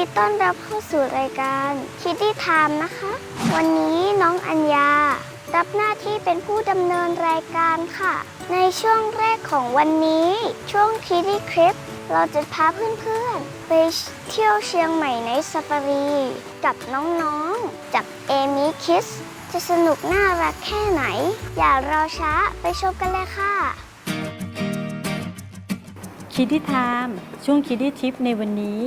ดีต้อนรับเข้าสู่รายการ Kitty Time นะคะ วันนี้น้องอัญญา รับหน้าที่เป็นผู้ดำเนินรายการค่ะ ในช่วงแรกของวันนี้ ช่วง Kitty Trip เราจะพาเพื่อนๆ ไปเที่ยวเชียงใหม่ในซาฟารี กับน้องๆ จากเอมิคิส จะสนุกน่ารักแค่ไหน อย่ารอช้าไปชมกันเลยค่ะ คิดที่ไทม์ช่วงคิดที่ทิปในวันนี้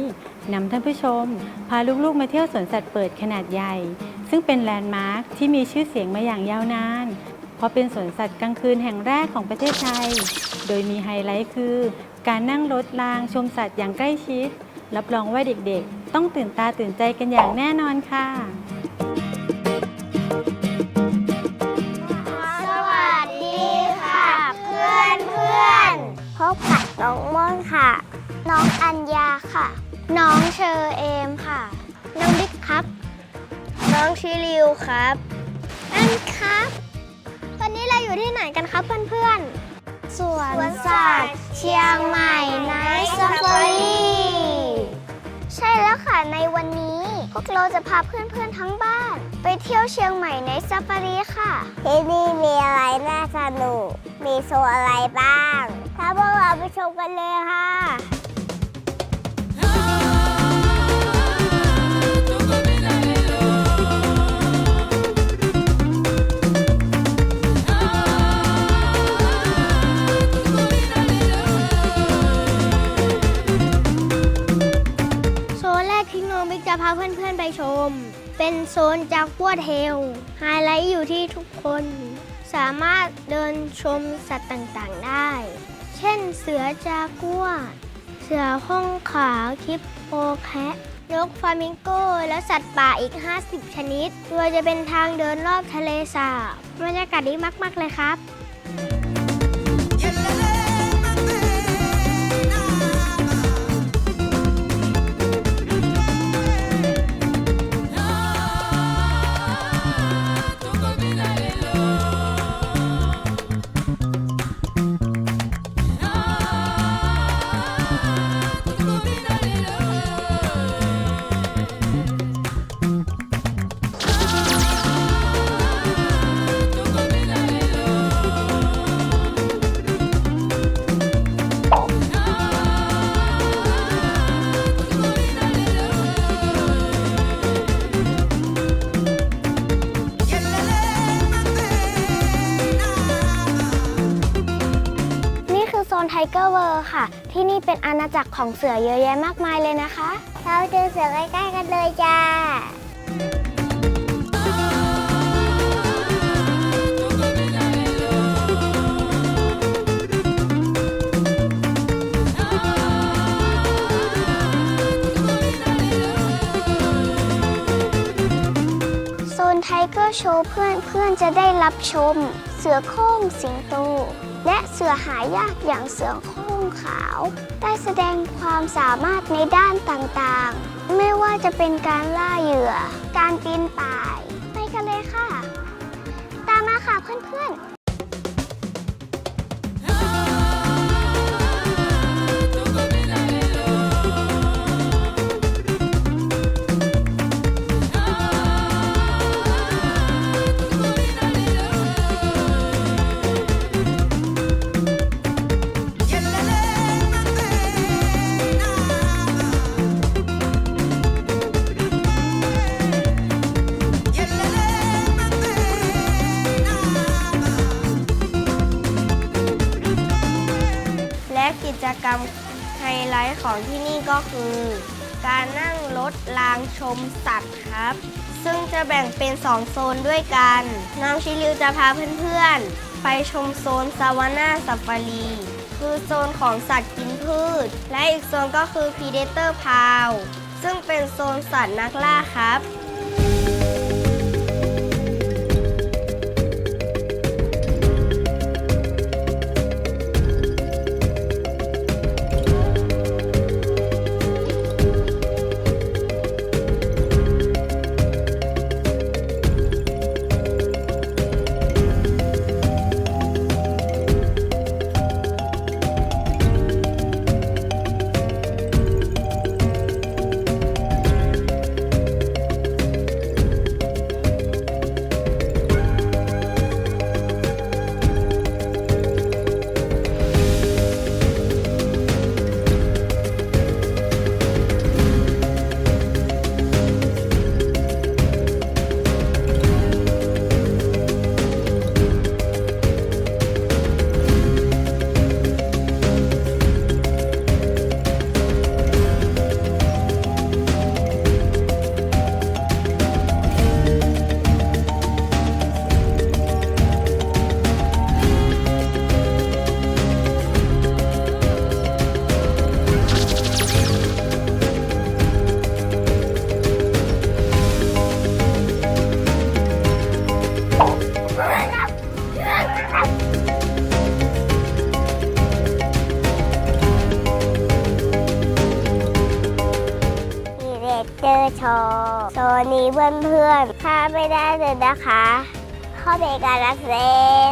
นำท่านผู้ชม พาลูกๆมาเที่ยวสวนสัตว์เปิดขนาดใหญ่ ซึ่งเป็นแลนด์มาร์คที่มีชื่อเสียงมาอย่างยาวนาน เพราะเป็นสวนสัตว์กลางคืนแห่งแรกของประเทศไทย โดยมีไฮไลท์คือ การนั่งรถรางชมสัตว์อย่างใกล้ชิด รับรองว่าเด็กๆ ต้องตื่นตาตื่นใจกันอย่างแน่นอนค่ะ น้องม่อนค่ะ น้องอัญญาค่ะ น้องเชอเอมค่ะ น้องบิ๊กครับ น้องชิลิวครับอันครับวันนี้เราอยู่ที่ไหนกันครับเพื่อนๆ สวนสัตว์เชียงใหม่ไนท์ซาฟารีใช่แล้วค่ะในวันนี้ พวกเราจะพาเพื่อนๆทั้งบ้าน ไปเที่ยวเชียงใหม่ในซาฟารีค่ะ ที่นี่มีอะไรน่าสนุก มีโซนอะไรบ้าง ถ้าพวกเราไปชมกันเลยค่ะิกจะพาเพื่อนๆไปชม เป็นโซนจากกัวเทลไฮไลท์อยู่ที่ทุกคน สามารถเดินชมสัตว์ต่างๆได้ เช่นเสือจากัว เสือห้องขาวคิปโปแคะนกฟามิงโกและสัตว์ป่าอีก 50 ชนิด โดยจะเป็นทางเดินรอบทะเลสาบบรรยากาศดีมาก ๆ เลยครับ นี่คือโซนไทเกอร์เวิร์ค่ะ ที่นี่เป็นอาณาจักรของเสือเยอะแยะมากมายเลยนะคะ เราดูเสือใกล้ๆกันเลยจ้าโซนไทเกอร์โชว์เพื่อนเพื่อนจะได้รับชม สือโคร่งสิงโต และเสือหายากอย่างเสือโคร่งขาว ได้แสดงความสามารถในด้านต่างๆ ไม่ว่าจะเป็นการล่าเหยื่อ การปีนป่าย ไปกันเลยค่ะ ตามมาค่ะเพื่อนๆ และกิจกรรมไฮไลท์ของที่นี่ก็คือ การนั่งรถรางชมสัตว์ครับ ซึ่งจะแบ่งเป็น 2 โซนด้วยกันน้องชิลิวจะพาเพื่อนๆ ไปชมโซนซาวาน่าซ a ฟารีคือโซนของสัตว์กินพืช และอีกโซนก็คือ Predator p a l ซึ่งเป็นโซนสัตว์นักล่าครับ ไม่ได้เลยนะคะ เข้าไปการละเซ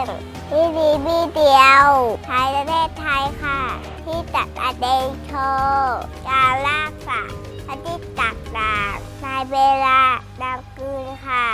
นที่ดีบีเดียวไทยประเทศไทยค่ะ ที่จัดอเดนโชว์การลากสัตว์ที่ตักดาบในเวลาดังคืนค่ะ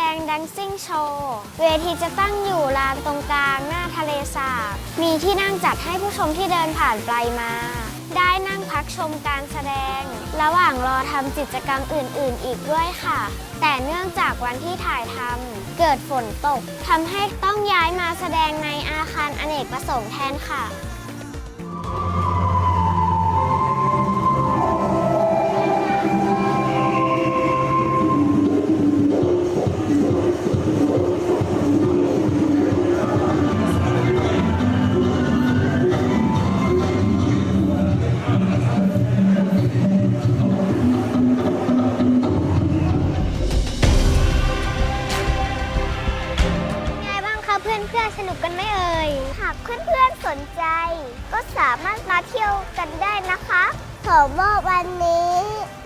ดงดังซิ่งโชว์เวทีจะตั้งอยู่ลานตรงกลางหน้าทะเลสาบ มีที่นั่งจัดให้ผู้ชมที่เดินผ่านไปมา ได้นั่งพักชมการแสดง ระหว่างรอทำกิจกรรมอื่น ๆ อีกด้วยค่ะ แต่เนื่องจากวันที่ถ่ายทำเกิดฝนตกทำให้ต้องย้ายมาแสดงในอาคารอเนกประสงค์แทนค่ะ ขอบอกวันนี้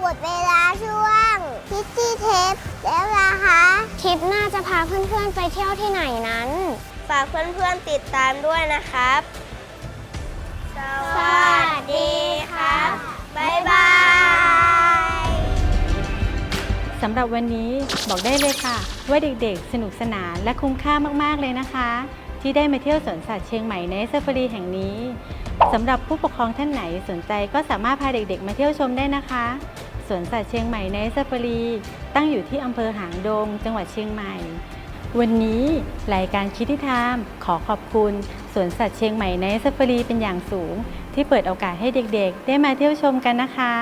หมดเวลาช่วงพิตตี้เทปแล้วนะคะทริปหน้าจะพาเพื่อนๆไปเที่ยวที่ไหนนั้น ฝากเพื่อนๆติดตามด้วยนะครับสสวัสดีครับ บ๊ายบายสำหรับวันนี้บอกได้เลยค่ะ ว่าเด็กๆ สนุกสนานและคุ้มค่ามากๆเลยนะคะ ที่ได้มาเที่ยวสวนสัตว์เชียงใหม่ในซาฟารีแห่งนี้ สำหรับผู้ปกครองท่านไหนสนใจก็สามารถพาเด็กๆ มาเที่ยวชมได้นะคะสวนสัตว์เชียงใหม่ในซาฟารี ตั้งอยู่ที่อำเภอหางดง จังหวัดเชียงใหม่ วันนี้รายการคิดที่ทามขอขอบคุณสวนสัตว์เชียงใหม่ในซาฟารีเป็นอย่างสูง ที่เปิดโอกาสให้เด็กๆ ได้มาเที่ยวชมกันนะคะ